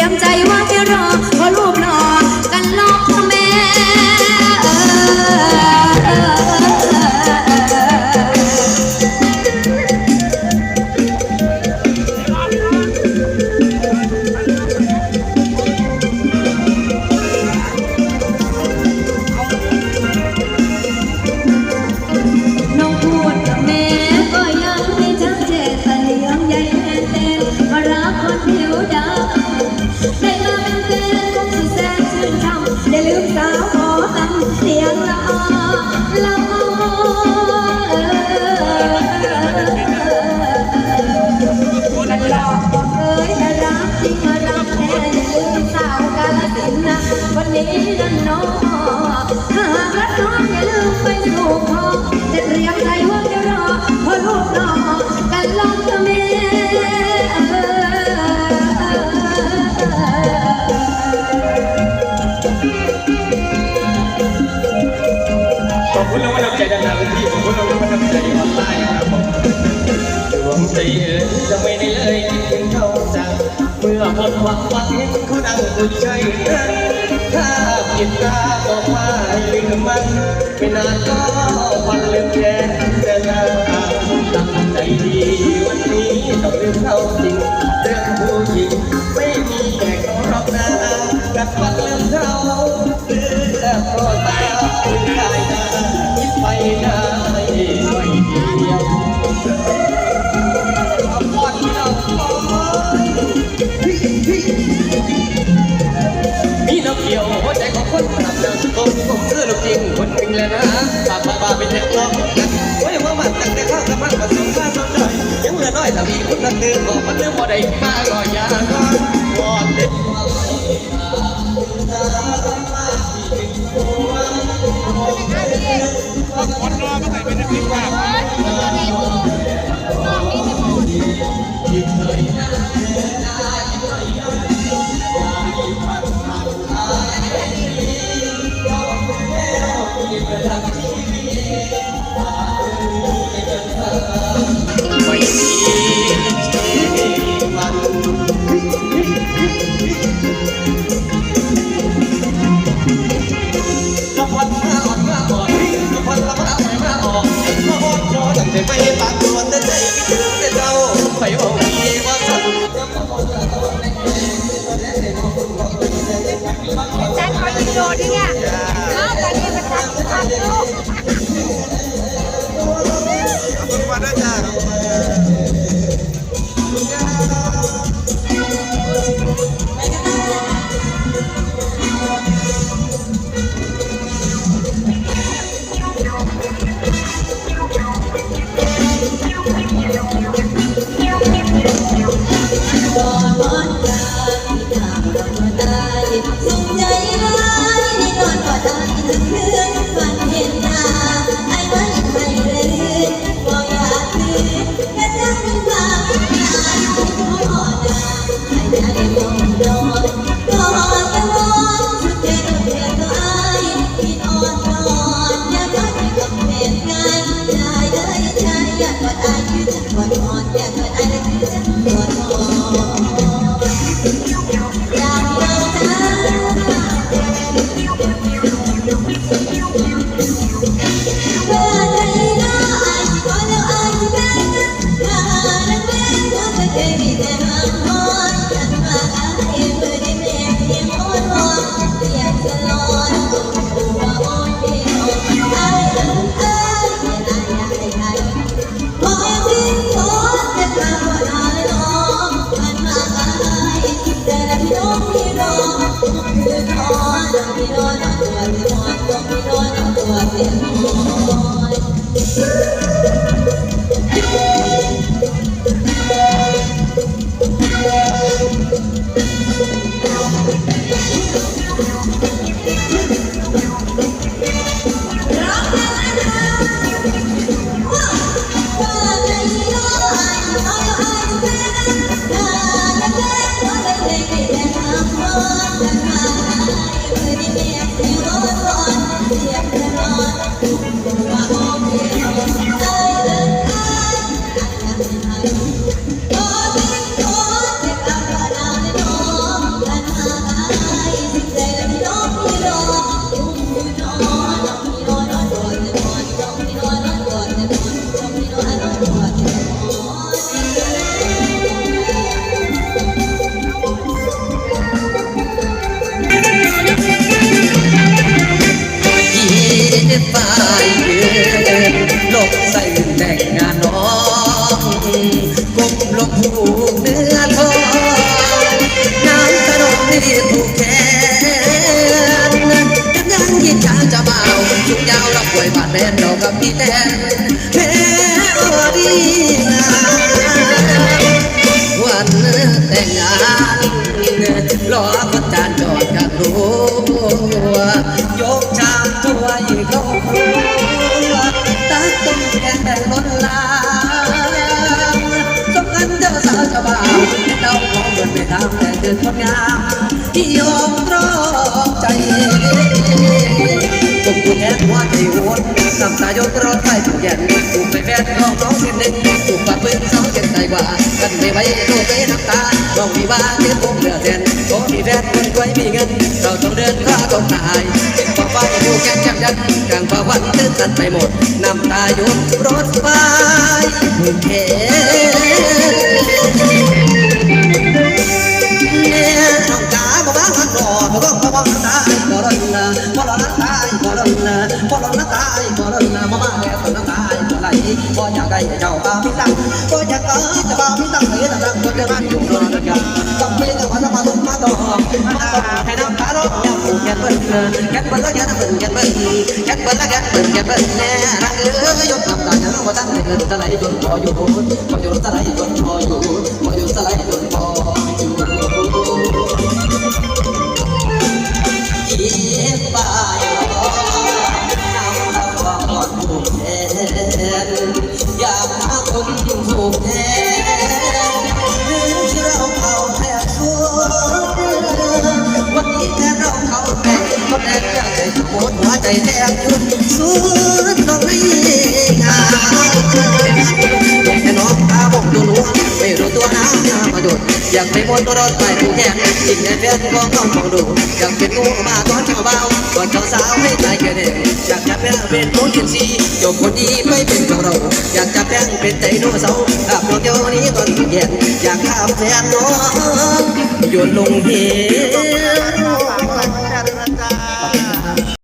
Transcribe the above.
em trai ใจจะไม่ได้เลยคิดถึงเขาจังเมื่อหมดหวังวันเห็นเขาดังอุ่ใจรักถ้าผิดตาบอกว่าให้ลืมมัน ไม่นานก็วันลืมแค่แต่เราตั้งใจดีวันนี้ มีนกเกี่ยวหัวใจของคนขับเดินกงกงเสื้อลูกจริงคนจริงแล้วนะปากบ้าเป็นอย่างลบไว้ว่ามันตั้งแต่ข้าวกำลังผสมบ้านสนใจยังเหลือน้อยแต่มีคนนั้นเดิมอกมันเดิมบ่ได้มาก็ย่าก่อนวอนเ Insan Kominfo dia. Mau tadi pada? Bye. you. ฝ่ายลบใส่แต่งงานน้องก้มลบผูกเนื้อทองน้ำขนมที่ผูกแขนกันยังยิ่งช้างจะเบาชุดยาวรับไว้บาดแผนดอกกับพี่แดน คนงามที่ยอมรอบใจผมกูแทนหัวใจโหดน้ำตายกรอดไปทุกอย่างถูกไปแฟนของน้องเส้นหนึ่งถูกปากปืนสองเจ็บใจว่ากันไม่ไหวโลไปน้ำตาต้องมีบ้านเดือดผมเหลือแทนก็มีแฟนคนรวยมีเงิน เราต้องเดินข้าต้องตายเจ็บปากฟ้าอยู่แก่แก่ยันกลางภาวันตื่นตันไปหมดน้ำตายกรถไฟเข็เนี่ยน้องจ๋าบอกว่าหันรอบอกว่าบอกว่าตายบ่รนนะบ่รนตายบ่รนนะบ่รนตายบ่รนนะมามาแล้วต้นตายบ่ไหลบ่อยากได้เพี่อยากได้เจ้าบ่าวพี่ตังเฮ้ ยตังตังบ่จะมาอยู่รอนะกันต้องไปกับมันมาตุ้มมาต่อมาต่อให้น้ำตาร้องอยากผูกแขนเบิ้ลแขนเบิ้ลแล้วแขนเบิ้ลแขนเบิ้ลแข แทบหยุดสุดลงไม่งานแค่น้องตาบอกตัวหนูไม่รู้ตัวน้ำมาดุดอยากไปบนตัวรถไปผูกแขนจิงแฟนก็ต้องมองดูอยากเป็นงูมาตอนเช้าเบาก่อนเช้าสาวให้ใจแค่เด็กอยากจะเป็นเป็นโมกินซีจบคนดีไม่เป็นของเราอยากจะแป้งเป็นไดโนเสาร์อาบน้ำเดียวนี้ตอนเย็นอยากข้ามแฟนน้องโยนลงเหว